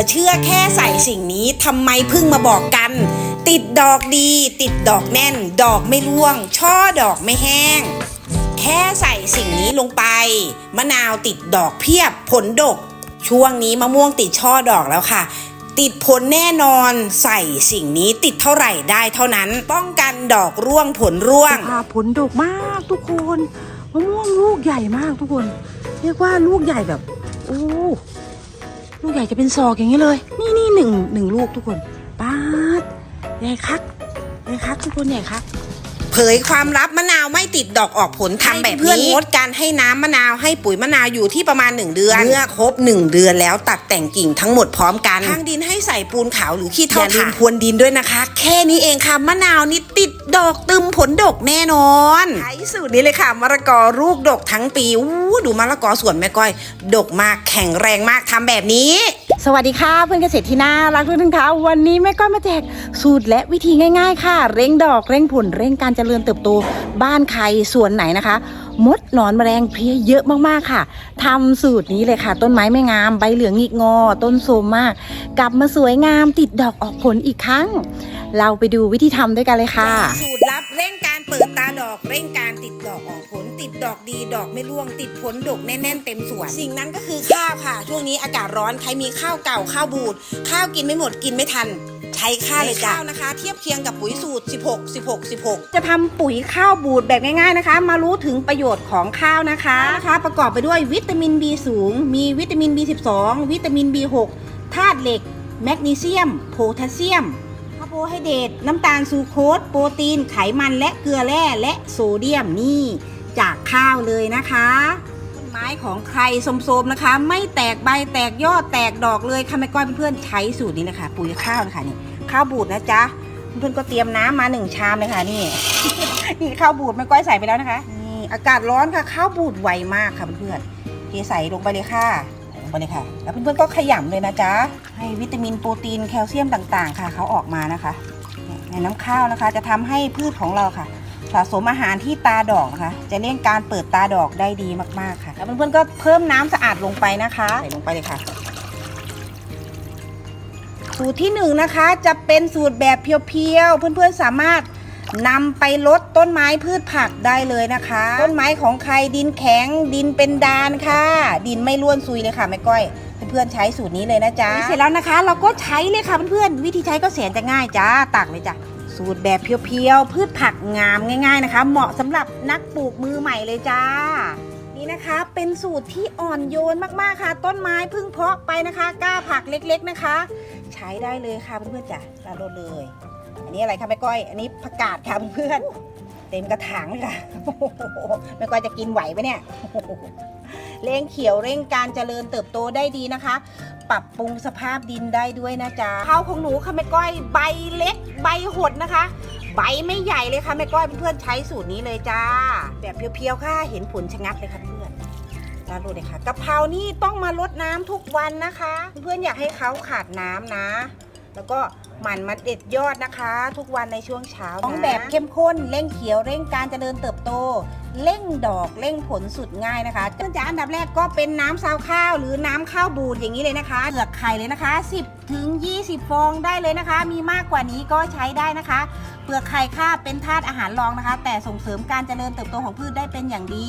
อเชื่อแค่ใส่สิ่งนี้ทำไมเพิ่งมาบอกกัน ติดดอกดี ติดดอกแน่น ดอกไม่ร่วง ช่อดอกไม่แห้ง แค่ใส่สิ่งนี้ลงไป มะนาวติดดอกเพียบผลดก ช่วงนี้มะม่วงติดช่อดอกแล้วค่ะติดผลแน่นอนใส่สิ่งนี้ติดเท่าไหร่ได้เท่านั้น ป้องกันดอกร่วงผลร่วงค่ะผลดกมากทุกคนมะม่วงลูกใหญ่มากทุกคน เรียกว่าลูกใหญ่แบบโอ้ ลูกใหญ่จะเป็นศอกอย่างนี้เลย นี่นี่หนึ่งหนึ่งลูกทุกคนป๊าดใหญ่คักใหญ่คักทุกคนใหญ่คักเผยความลับมะนาวไม่ติดดอกออกผลทำแบบนี้เพื่อนงดการให้น้ำมะนาวให้ปุ๋ยมะนาวอยู่ที่ประมาณ 1 เดือนเมื่อครบ 1 เดือนแล้วตัดแต่งกิ่งทั้งหมดพร้อมกันทางดินให้ใส่ปูนขาวหรือขี้เถ้าอย่าลืมพรวนดินด้วยนะคะ แค่นี้เองค่ะมะนาวนี่ติด ดอกตึมผลดกแน่นอนใช้สูตรนี้เลยค่ะมะละกอลูกดกทั้งปีอู้ดูมะละกอสวนแม่ก้อย ดกมากแข็งแรงมากทำแบบนี้ สวัสดีค่ะเพื่อนเกษตรที่น่ารักทุกท่านคะวันนี้แม่ก้อยมาแจกสูตรและวิธีง่าย ๆ ค่ะ เร่งดอกเร่งผลเร่งการเจริญเติบโตบ้านใครสวนไหนนะคะ มดหนอนแมลงเพลี้ยเยอะมากๆค่ะทำสูตรนี้เลยค่ะ ต้นไม้ไม่งามใบเหลืองหงิกงอ ต้นโทรมมาก กลับมาสวยงามติดดอกออกผลอีกครั้ง เราไปดูวิธีทำด้วยกันเลยค่ะ สูตรลับเร่งการเปิดตาดอกเร่งการติดดอกออกผล ติดดอกดีดอกไม่ร่วงติดผลดกแน่นๆเต็มสวนสิ่งนั้นก็คือข้าวค่ะ ช่วงนี้อากาศร้อนใครมีข้าวเก่าข้าวบูดข้าวกินไม่หมดกินไม่ทัน ใช้ข้าวเลยจ้ะข้าวนะคะ เทียบเคียงกับปุ๋ยสูตร 16 16 16 จะทำปุ๋ยข้าวบูดแบบง่ายๆนะคะ มารู้ถึงประโยชน์ของข้าวนะคะนะคะ ประกอบไปด้วยวิตามิน B สูง มีวิตามิน B12 วิตามิน B6 ธาตุเหล็ก แมกนีเซียม โพแทสเซียมคาร์โบไฮเดรตน้ำตาลซูโคสโปรตีน ไขมันและเกลือแร่และโซเดียมนี่จากข้าวเลยนะคะต้นไม้ของใครสมๆนะคะ ไม่แตกใบแตกยอดแตกดอกเลยค่ะแม่ก้อยเพื่อนๆใช้สูตรนี้เลยค่ะปุ๋ยข้าวนะคะนี่ ข้าวบูดนะจ๊ะเพื่อนก็เตรียมน้ำมาหนึ่งชามเลยค่ะนี่ นี่ข้าวบูดไม่ก้อยใส่ไปแล้วนะคะนี่อากาศร้อนค่ะข้าวบูดไวมากค่ะเพื่อนๆเทใส่ลงไปเลยค่ะลงไปเลยค่ะ แล้วเพื่อนๆก็ขยำเลยนะจ๊ะให้วิตามินโปรตีนแคลเซียมต่างๆ ค่ะเขาออกมานะคะในน้ำข้าวนะคะ จะทำให้พืชของเราค่ะ สะสมอาหารที่ตาดอกนะคะจะเร่งการเปิดตาดอกได้ดีมากๆค่ะ แล้วเพื่อนๆก็เพิ่มน้ำสะอาดลงไปนะคะใส่ลงไปเลยค่ะ สูตรที่หนึ่งนะคะจะเป็นสูตรแบบเพียวๆ เพื่อนๆสามารถนำไปลดต้นไม้พืชผักได้เลยนะคะ ต้นไม้ของใครดินแข็งดินเป็นดานค่ะ ดินไม่ร่วนซุยเลยค่ะแม่ก้อย เพื่อนๆใช้สูตรนี้เลยนะจ๊ะเสร็จแล้วนะคะ เราก็ใช้เลยค่ะเพื่อนๆวิธีใช้ก็แสนจะง่ายจ้าตักเลยจ้ะสูตรแบบเพียวๆพืชผักงามง่าย ๆนะคะ เหมาะสำหรับนักปลูกมือใหม่เลยจ้า นี่นะคะ เป็นสูตรที่อ่อนโยนมากๆค่ะ ต้นไม้พึ่งเพาะไปนะคะกล้าผักเล็ก ๆนะคะ ใช้ได้เลยค่ะเพื่อนๆจ้ะลาโดเลย อันนี้อะไรคะแม่ก้อย อันนี้ผักกาดค่ะเพื่อนเต็มกระถางเลยค่ะแม่ก้อยจะกินไหวไหมเนี่ยโอ้โหเร่งเขียวเร่งการเจริญเติบโตได้ดีนะคะ ปรับปรุงสภาพดินได้ด้วยนะจ๊ะข้าวของหนูค่ะแม่ก้อยใบเล็ก ใบหดนะคะ ใบไม่ใหญ่เลยค่ะแม่ก้อยเพื่อนๆใช้สูตรนี้เลยจ้า แบบเพียวๆค่ะเห็นผลชะงัดเลยค่ะเพื่อนลาดโรยเลยค่ะกะเพรานี่ต้องมาลดน้ำทุกวันนะคะ เพื่อนๆอยากให้เขาขาดน้ำนะ แล้วก็หมั่นมาเด็ดยอดนะคะ ทุกวันในช่วงเช้าต้องแบบเข้มข้นเร่งเขียวเร่งการเจริญเติบโต เร่งดอกเร่งผลสุดง่ายนะคะเนื่อจากอันดับแรกก็เป็นน้ำซาวข้าว หรือน้ำข้าวบูดอย่างนี้เลยนะคะเปลือกไข่เลยนะคะ 10ถึง20 ฟองได้เลยนะคะ มีมากกว่านี้ก็ใช้ได้นะคะ เปลือกไข่ค่ะเป็นธาตุอาหารรองนะคะ แต่ส่งเสริมการเจริญเติบโตของพืชได้เป็นอย่างดี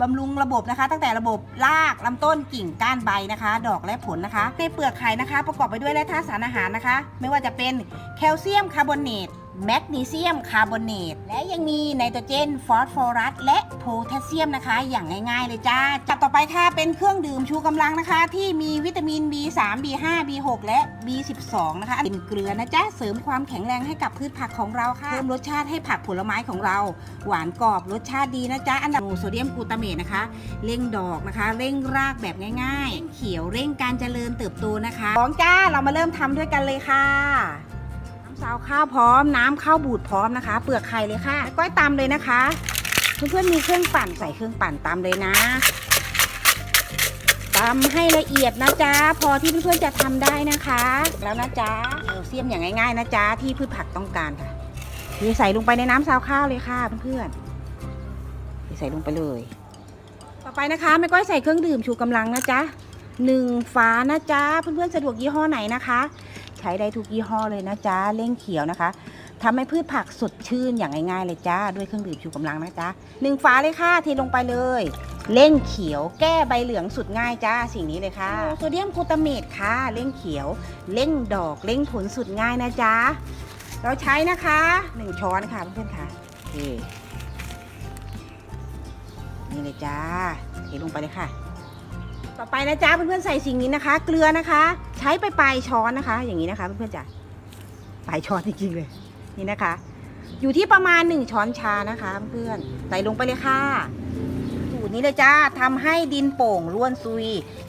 บำรุงระบบนะคะ ตั้งแต่ระบบรากลำต้นกิ่งก้านใบนะคะ ดอกและผลนะคะ ในเปลือกไข่นะคะ ประกอบไปด้วยแร่ธาตุสารอาหารนะคะ ไม่ว่าจะเป็นแคลเซียมคาร์บอเนต แมกนีเซียมคาร์บอเนตและยังมีไนโตรเจน ฟอสฟอรัส และโพแทสเซียมนะคะ อย่างง่ายๆเลยจ้า จับต่อไปค่ะ เป็นเครื่องดื่มชูกำลังนะคะ ที่มีวิตามิน B3 B5 B6 และ B12 นะคะ เป็นเกลือนะจ๊ะ เสริมความแข็งแรงให้กับพืชผักของเราค่ะ เพิ่มรสชาติให้ผักผลไม้ของเรา หวานกรอบรสชาติดีนะจ๊ะ อันดับโซเดียมกลูตาเมตนะคะ เร่งดอกนะคะ เร่งรากแบบง่ายๆ เขียวเร่งการเจริญเติบโตนะคะของจ้า เรามาเริ่มทำด้วยกันเลยค่ะ ซาวข้าวพร้อม น้ำข้าวบูดพร้อมนะคะ เปลือกไข่เลยค่ะก้อยตำเลยนะคะ เพื่อนๆมีเครื่องปั่นใส่เครื่องปั่นตำเลยนะตำให้ละเอียดนะจ๊ะพอที่เพื่อนๆจะทำได้นะคะ แล้วนะจ๊ะแคลเซียมอย่างง่ายๆนะจ๊ะที่พืชผักต้องการค่ะเทใส่ลงไปในน้ำซาวข้าวเลยค่ะเพื่อนๆเทใส่ลงไปเลย ต่อไปนะคะแม่ก้อยใส่เครื่องดื่มชูกำลังนะจ๊ะหนึ่งฝานะจ๊ะเพื่อนๆสะดวกยี่ห้อไหนนะคะ ใช้ได้ทุกยี่ห้อเลยนะจ๊ะเร่งเขียวนะคะทำให้พืชผักสดชื่นอย่างง่ายๆเลยจ้าด้วยเครื่องดื่มชูกำลังนะจ๊ะหนึ่งฝาเลยค่ะเทลงไปเลยเร่งเขียวแก้ใบเหลืองสุดง่ายจ้าสิ่งนี้เลยค่ะโซเดียมกลูตาเมตค่ะเร่งเขียวเร่งดอกเร่งผลสุดง่ายนะจ๊ะเราใช้นะคะหนึ่งช้อนค่ะเพื่อนๆค่ะนี่เลยจ้าเทลงไปเลยค่ะ ต่อไปนะจ๊ะเพื่อนๆใส่สิ่งนี้นะคะ เกลือนะคะ ใช้ไปปลายช้อนนะคะ อย่างนี้นะคะเพื่อนๆจ้ะปลายช้อนจริงๆเลยนี่นะคะ อยู่ที่ประมาณ 1 ช้อนชานะคะ เพื่อนๆใส่ลงไปเลยค่ะ นี้เลยจ้าทำให้ดินโป่งร่วนซุย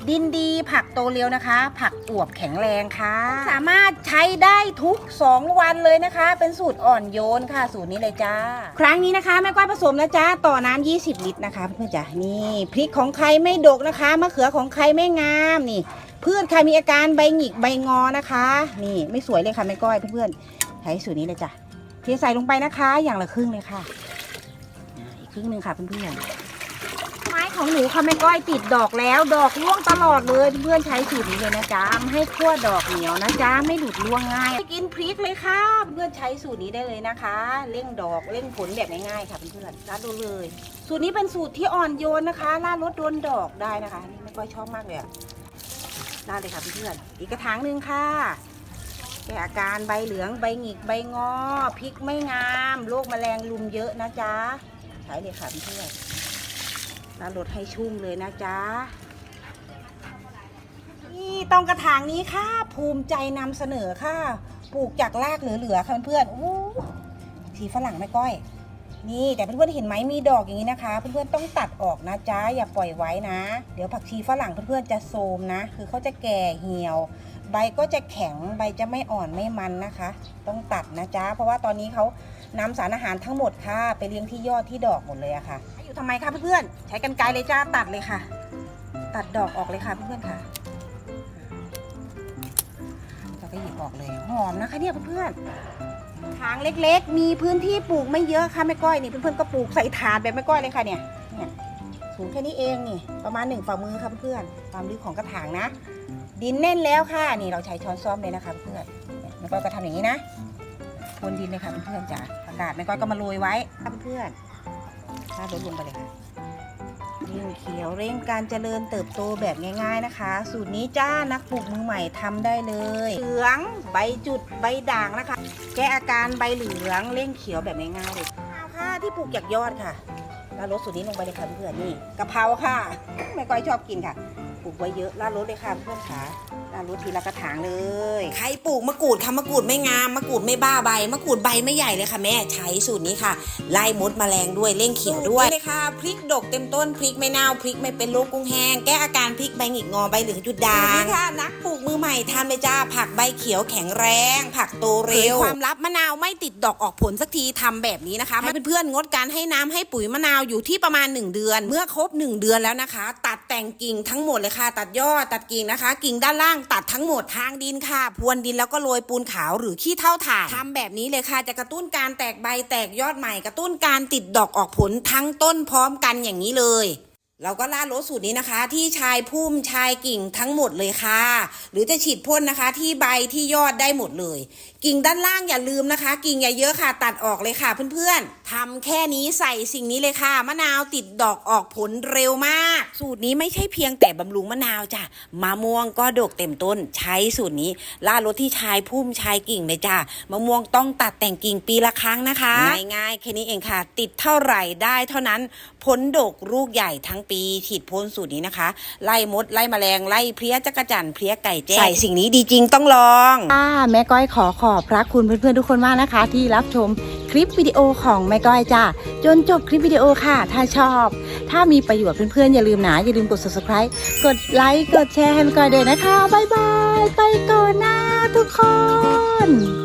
ดินดีผักโตเร็วนะคะ ผักอวบแข็งแรงค่ะ สามารถใช้ได้ทุก 2 วันเลยนะคะ เป็นสูตรอ่อนโยนค่ะ สูตรนี้เลยจ้า ครั้งนี้นะคะแม่ก้อยผสมนะจ๊ะต่อน้ำ20 ลิตรนะคะเพื่อนจ้ะนี่พริกของใครไม่ดกนะคะมะเขือของใครไม่งามนี่ พืชใครมีอาการใบหงิกใบงอนะคะ นี่ไม่สวยเลยค่ะแม่ก้อยเพื่อนๆใช้สูตรนี้เลยจ้ะเทใส่ลงไปนะคะ อย่างละครึ่งเลยค่ะ อีกครึ่งหนึ่งค่ะเพื่อนๆ ไม้ของหนูค่ะแม่ก้อยติดดอกแล้ว ดอกร่วงตลอดเลยเพื่อนใช้สูตรนี้เลยนะจ๊ะให้ขั้วดอกเหนียวนะจ๊ะไม่หลุดร่วงง่ายกินพริกเลยค่ะ เพื่อนใช้สูตรนี้ได้เลยนะคะ เร่งดอกเร่งผลแบบง่ายๆค่ะเพื่อนๆรัดดูเลย สูตรนี้เป็นสูตรที่อ่อนโยนนะคะล่าลดโดนดอกได้นะคะนี่แม่ก้อยชอบมากเลยอะได้เลยค่ะเพื่อนๆอีกกระถางหนึ่งค่ะแก้อาการใบเหลืองใบหงิกใบงอพริกไม่งามโรคแมลงลุมเยอะนะจ๊ะใช้เลยค่ะเพื่อน ๆแล้วลดให้ชุ่มเลยนะจ๊ะ นี่ต้องกระถางนี้ค่ะ ภูมิใจนำเสนอค่ะ ปลูกจากรากเหลือๆค่ะเพื่อนๆอู้สีฝรั่งแม่ก้อย นี่แต่เพื่อนๆเห็นไหมมีดอกอย่างนี้นะคะ เพื่อนๆต้องตัดออกนะจ๊ะ อย่าปล่อยไว้นะ เดี๋ยวผักชีฝรั่งเพื่อนๆจะโทมนะ คือเขาจะแก่เหี่ยว ใบก็จะแข็ง ใบจะไม่อ่อนไม่มันนะคะ ต้องตัดนะจ๊ะ เพราะว่าตอนนี้เขานำสารอาหารทั้งหมดค่ะ ไปเลี้ยงที่ยอดที่ดอกหมดเลยอะค่ะ อยู่ทำไมคะเพื่อนๆ ใช้กันไกรเลยจ้าตัดเลยค่ะ ตัดดอกออกเลยค่ะเพื่อนๆค่ะแล้วก็หยิบออกเลยหอมนะคะเนี่ยเพื่อนๆถางเล็กๆ มีพื้นที่ปลูกไม่เยอะค่ะแม่ก้อยนี่เพื่อนๆก็ปลูกใส่ถาดแบบแม่ก้อยเลยค่ะเนี่ยเนี่ยสูงแค่นี้เองนี่ประมาณหนึ่งฝ่ามือค่ะเพื่อนๆความลึกของกระถางนะ ดินแน่นแล้วค่ะนี่เราใช้ช้อนซ้อมเลยนะคะเพื่อนแม่ก้อยก็ทำอย่างนี้นะพรวนดินเลยค่ะเพื่อนๆจ้ะอากาศแม่ก้อยก็มาโรยไว้ค่ะเพื่อนๆ ถ้าลดลงไปเลยค่ะยิ่งเขียวเร่งการเจริญเติบโตแบบง่าย ๆนะคะ สูตรนี้จ้านักปลูกมือใหม่ทำได้เลยเหลืองใบจุดใบด่างนะคะ แก้อาการใบเหลืองเร่งเขียวแบบง่ายๆเลยค่ะที่ปลูกจากยอดค่ะแล้วลดสูตรนี้ลงไปเลยค่ะเพื่อนๆนี่กะเพราค่ะ ไม่ก้อยชอบกินค่ะ ปลูกไว้เยอะลาดรถเลยค่ะเพื่อนขา ลาดรถทีละกระถางเลย ใครปลูกมะกรูดค่ะมะกรูดไม่งามมะกรูดไม่บ้าใบมะกรูดใบไม่ใหญ่เลยค่ะแม่ใช้สูตรนี้ค่ะ ไล่มดแมลงด้วยเร่งเขียวด้วยเลยค่ะพริกดกเต็มต้นพริกไม่เน่าพริกไม่เป็นโรคกุ้งแห้งแก้อาการพริกใบหงิกงอใบเหลืองจุดด่างนี่ค่ะนักปลูกมือใหม่ทำเลยจ้าผักใบเขียวแข็งแรง ผักโตเร็วความลับมะนาวไม่ติดดอกออกผลสักทีทำแบบนี้นะคะให้เพื่อนๆงดการให้น้ำให้ปุ๋ยมะนาวอยู่ที่ประมาณ 1 เดือน เมื่อครบ 1 เดือนแล้วนะคะ ตัดแต่งกิ่งทั้งหมดเลยค่ะ ตัดยอดตัดกิ่งนะคะ กิ่งด้านล่างตัดทั้งหมดทางดินค่ะ พรวนดินแล้วก็โรยปูนขาวหรือขี้เท่าถ่านทำแบบนี้เลยค่ะ จะกระตุ้นการแตกใบแตกยอดใหม่ กระตุ้นการติดดอกออกผลทั้งต้นพร้อมกันอย่างนี้เลย เราก็ล่าดรถสูตรนี้นะคะ ที่ชายพุ่มชายกิ่งทั้งหมดเลยค่ะ หรือจะฉีดพ่นนะคะ ที่ใบที่ยอดได้หมดเลย กิ่งด้านล่างอย่าลืมนะคะ กิ่งอย่าเยอะค่ะ ตัดออกเลยค่ะเพื่อนๆทำแค่นี้ใส่สิ่งนี้เลยค่ะ มะนาวติดดอกออกผลเร็วมาก สูตรนี้ไม่ใช่เพียงแต่บำรุงมะนาวจ้ะมะม่วงก็ดกเต็มต้น ใช้สูตรนี้ล่าดรถที่ชายพุ่มชายกิ่งเลยจ้ะมะม่วงต้องตัดแต่งกิ่งปีละครั้งนะคะง่ายๆแค่นี้เองค่ะ ติดเท่าไหร่ได้เท่านั้น ผลดกลูกใหญ่ทั้งปี ฉีดพ่นสูตรนี้นะคะ ไล่มด ไล่แมลง ไล่เพลี้ยจักรจั่นเพลี้ยไก่แจ้ใส่สิ่งนี้ดีจริงต้องลองค่ะแม่ก้อยขอขอบพระคุณเพื่อนๆทุกคนมากนะคะ ที่รับชมคลิปวิดีโอของแม่ก้อยจ้าจนจบคลิปวิดีโอค่ะ ถ้าชอบ ถ้ามีประโยชน์เพื่อนๆอย่าลืมนะอย่าลืมกด subscribe กดไลค์กดแชร์ให้แม่ก้อยด้วยนะคะบ๊ายบายไปก่อนนะทุกคน